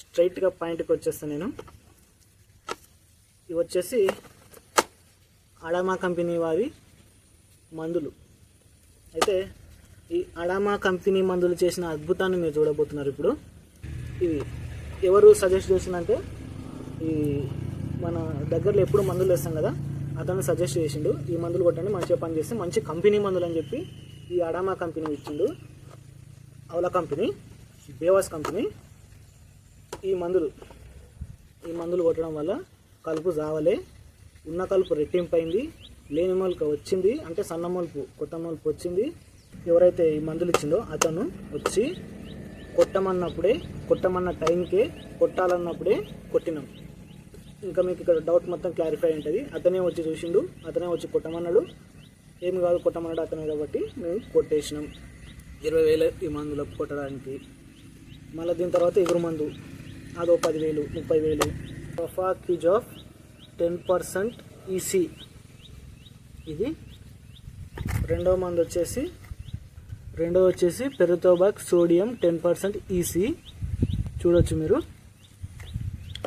స్ట్రైట్గా పాయింట్కి వచ్చేస్తాను నేను. ఇవి వచ్చేసి అడామా కంపెనీ వారి మందులు. అయితే ఈ అడామా కంపెనీ మందులు చేసిన అద్భుతాన్ని మీరు చూడబోతున్నారు ఇప్పుడు. ఇవి ఎవరు సజెస్ట్ చేసిందంటే ఈ మన దగ్గరలో ఎప్పుడు మందులు వేస్తాం కదా అతను సజెస్ట్ చేసిండు ఈ మందులు కొట్టండి మంచిగా పని చేస్తే మంచి కంపెనీ మందులు అని చెప్పి ఈ అడామా కంపెనీ ఇచ్చిండు. అవలా కంపెనీ బేవాస్ కంపెనీ ఈ మందులు. ఈ మందులు కొట్టడం వల్ల కలుపు జావలే ఉన్న కలుపు రెట్టింపైంది లేని మొలక వచ్చింది అంటే సన్న మొలుపు కొత్త మొలుపు వచ్చింది. ఎవరైతే ఈ మందులు ఇచ్చిందో అతను వచ్చి కొట్టమన్నప్పుడే కొట్టమన్న టైంకే కొట్టాలన్నప్పుడే కొట్టినాం. ఇంకా మీకు ఇక్కడ డౌట్ మొత్తం క్లారిఫై ఉంటుంది. అతనే వచ్చి చూసిండు అతనే వచ్చి కొట్టమన్నాడు. ఏం కాదు కొట్టమన్నాడు అతనే కాబట్టి మేము కొట్టేసినాం. ఇరవై వేల ఈ మందులకు కొట్టడానికి. మళ్ళీ దీని తర్వాత ఎగురు మందు. అదో పదివేలు ముప్పై వేలు సఫా ఆఫ్ టెన్ పర్సెంట్ ఈసీ ఇది రెండవ మంది వచ్చేసి రెండవ వచ్చేసి పెరుతోబాక్ సోడియం టెన్ పర్సెంట్ ఈసీ చూడొచ్చు మీరు.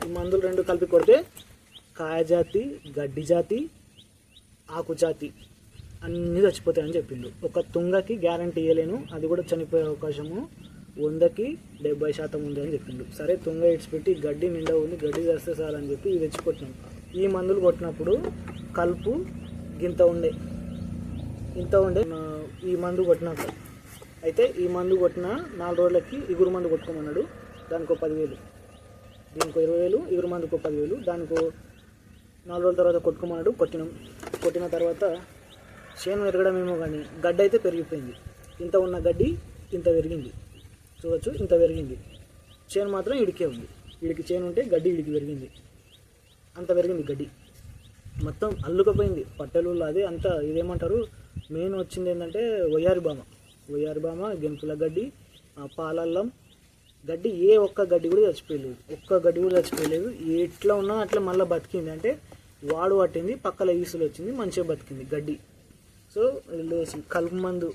ఈ మందులు రెండు కలిపి కొడితే కాయజాతి గడ్డి జాతి ఆకు జాతి అన్నీ చచ్చిపోతాయని చెప్పిండు. ఒక తుంగకి గ్యారంటీ ఇవ్వలేను అది కూడా చనిపోయే అవకాశము. వందకి డెబ్బై శాతం ఉంది అని చెప్పిండు సరే తుంగ ఇడిచిపెట్టి గడ్డి నిండా ఉంది గడ్డి చేస్తే సార్ అని చెప్పి ఇది తెచ్చి కొట్టినాం ఈ మందులు కొట్టినప్పుడు కలుపు గింత ఉండే. ఇంత ఉండే ఈ మందు కొట్టినాక. అయితే ఈ మందు కొట్టిన నాలుగు రోజులకి ఇగురు మందు కొట్టుకోమన్నాడు. దానికో పదివేలు. దీనికో ఇరవై వేలు ఇగురు మందుకో పదివేలు. దానికో నాలుగు రోజుల తర్వాత కొట్టుకోమన్నాడు కొట్టినాం. కొట్టిన తర్వాత చేను పెరగడమేమో కానీ గడ్డి అయితే పెరిగిపోయింది. ఇంత ఉన్న గడ్డి ఇంత పెరిగింది. చూడొచ్చు. ఇంత పెరిగింది. చేను మాత్రం ఇడికే ఉంది. ఇడికి చేను ఉంటే గడ్డి ఇడికి పెరిగింది. అంత పెరిగింది గడ్డి. మొత్తం అల్లుకపోయింది. పట్టెలు అదే అంత ఇదేమంటారు? మెయిన్ వచ్చింది ఏంటంటే వయ్యారి బామ. వయ్యారి బామ గెంపుల గడ్డి పాలల్లం. గడ్డి ఏ ఒక్క గడ్డి కూడా చచ్చిపోయలేదు. ఒక్క గడ్డి కూడా చచ్చిపోయలేదు. ఎట్లా ఉన్నా అట్లా మళ్ళీ బతికింది. అంటే వాడు పట్టింది పక్కల ఈసులు వచ్చింది మంచిగా బతికింది గడ్డి. సో వీళ్ళు కలుపు మందు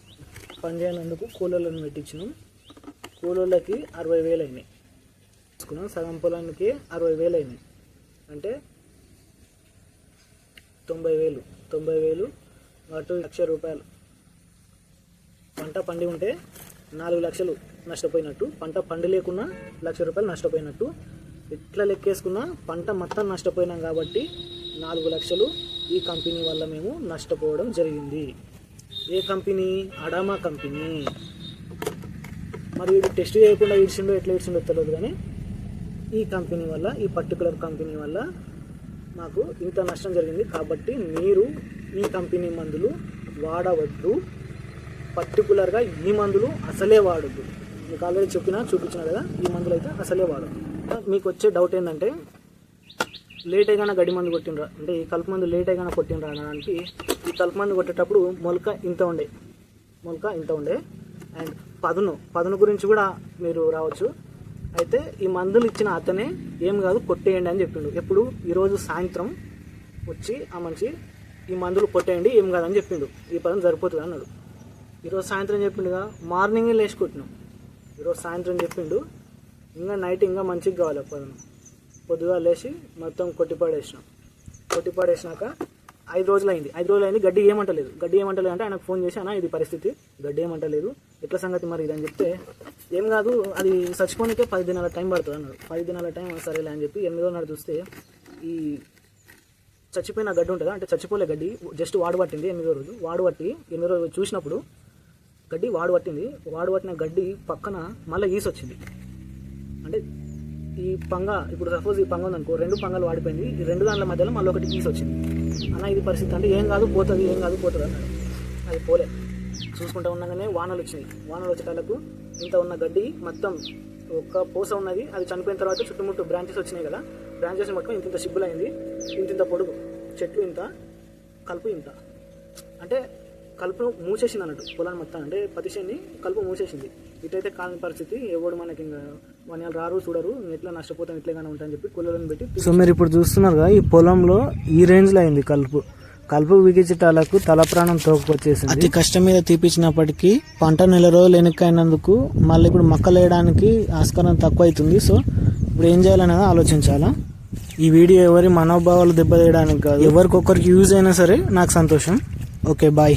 పనిచేయనందుకు కూలర్లను పెట్టించినాం. కూలోళ్ళకి అరవై వేలు అయినాయి తీసుకున్నాం. సగం పొలానికి అరవై వేలు అయినాయి అంటే తొంభై వేలు. తొంభై వేలు అటు లక్ష రూపాయలు. పంట పండి ఉంటే నాలుగు లక్షలు నష్టపోయినట్టు. పంట పండి లేకున్నా లక్ష రూపాయలు నష్టపోయినట్టు. ఎట్లా లెక్కేసుకున్నా పంట మొత్తం నష్టపోయినాం కాబట్టి నాలుగు లక్షలు ఈ కంపెనీ వల్ల మేము నష్టపోవడం జరిగింది. ఏ కంపెనీ? Adama company. మరి వీడు టెస్ట్ చేయకుండా ఇడిచిండో ఎట్లా ఇడిచిండో తెలియదు కానీ ఈ కంపెనీ వల్ల ఈ పర్టికులర్ కంపెనీ వల్ల మాకు ఇంత నష్టం జరిగింది. కాబట్టి మీరు ఈ కంపెనీ మందులు వాడవద్దు. పర్టికులర్గా ఈ మందులు అసలే వాడద్దు. మీకు ఆల్రెడీ చెప్పినా చూపించిన కదా ఈ మందులు అయితే అసలే వాడద్దు మీకు వచ్చే డౌట్ ఏంటంటే లేట్ అయినా గడి మందు కొట్టినరా అంటే ఈ కలుపు మందు లేట్ అయినా కొట్టినరా అనడానికి ఈ కలుపు మందు కొట్టేటప్పుడు మొలక ఇంత ఉండే మొలక ఇంత ఉండే. అండ్ పదును పదును గురించి కూడా మీరు రావచ్చు. అయితే ఈ మందులు ఇచ్చిన అతనే ఏం కాదు కొట్టేయండి అని చెప్పిండు. ఎప్పుడు? ఈరోజు సాయంత్రం వచ్చి ఆ మనిషి ఈ మందులు కొట్టేయండి ఏం కాదని చెప్పిండు. ఈ పదం సరిపోతుంది అన్నాడు. ఈరోజు సాయంత్రం చెప్పిండుగా మార్నింగ్ లేచి కొట్టినాం. ఈరోజు సాయంత్రం చెప్పిండు ఇంకా నైట్ ఇంకా మంచిగా కావాలి పదను. పొద్దుగా లేచి మొత్తం కొట్టిపాడేసినాం. కొట్టిపాడేసినాక ఐదు రోజులు అయింది ఐదు రోజులు అయింది గడ్డి ఏమంటలేదు. గడ్డి ఏమంటలేదు అంటే ఆయనకు ఫోన్ చేసి అన్న ఇది పరిస్థితి. గడ్డి ఏమంటలేదు. ఎట్లా సంగతి మరి? ఇది అని చెప్తే ఏం కాదు అది చచ్చిపోనికే పది దినాల టైం పడుతుంది అన్నాడు. పది దినాల టైం సరేలే అని చెప్పి ఎనిమిదో నాడు చూస్తే ఈ చచ్చిపోయిన గడ్డి ఉంటుందా? అంటే చచ్చిపోలే గడ్డి. జస్ట్ వాడు పట్టింది ఎనిమిదో రోజు. వాడు పట్టి ఎనిమిదో రోజు చూసినప్పుడు గడ్డి వాడు పట్టింది. వాడు పట్టిన గడ్డి పక్కన మళ్ళీ ఈసి వచ్చింది అంటే ఈ పంగ ఇప్పుడు సపోజ్ ఈ పంగ ఉందనుకో రెండు పంగలు వాడిపోయింది. ఈ రెండు దాంట్ల మధ్యలో మళ్ళీ ఒకటి ఈసి వచ్చింది అన్న ఇది పరిస్థితి అంటే ఏం కాదు పోతుంది ఏం కాదు పోతుంది అన్నాడు. అది పోలే. చూసుకుంటా ఉండగానే వానలు వచ్చినాయి. వానలు వచ్చేటాలకు ఇంత ఉన్న గడ్డి మొత్తం ఒక పూస ఉన్నది. అది చనిపోయిన తర్వాత చుట్టుముట్టు బ్రాంచెస్ వచ్చినాయి కదా. బ్రాంచెస్ మొత్తం ఇంత ఇంత సిబ్బులు అయింది ఇంత ఇంత పొడుగు. చెట్టు ఇంత కలుపు ఇంత. అంటే కలుపు మూసేసింది అన్నట్టు పొలాన్ని మొత్తం అంటే పతిశని కలుపు మూసేసింది. ఇటైతే కాని పరిస్థితి ఎవడు మనకి ఇంకా మన రారు చూడరు ఎట్లా నష్టపోతాం ఇట్లేగానే ఉంటాయని చెప్పి కూలీలను పెట్టి సో మీరు ఇప్పుడు చూస్తున్నారుగా ఈ పొలంలో ఈ రేంజ్లో అయింది కలుపు. కలుపు బిగించటాలకు తల ప్రాణం తోకొచ్చేసింది అతి కష్టం మీద తీపించినప్పటికీ పంట నెల రోజులు వెనక్కైనందుకు మళ్ళీ ఇప్పుడు మొక్కలు వేయడానికి ఆస్కారం తక్కువ అవుతుంది సో ఇప్పుడు ఏం చేయాలనేది ఆలోచించాలా? ఈ వీడియో ఎవరి మనోభావాలు దెబ్బతీయడానికి కాదు. ఎవరికొకరికి యూజ్ అయినా సరే నాకు సంతోషం. okay bye.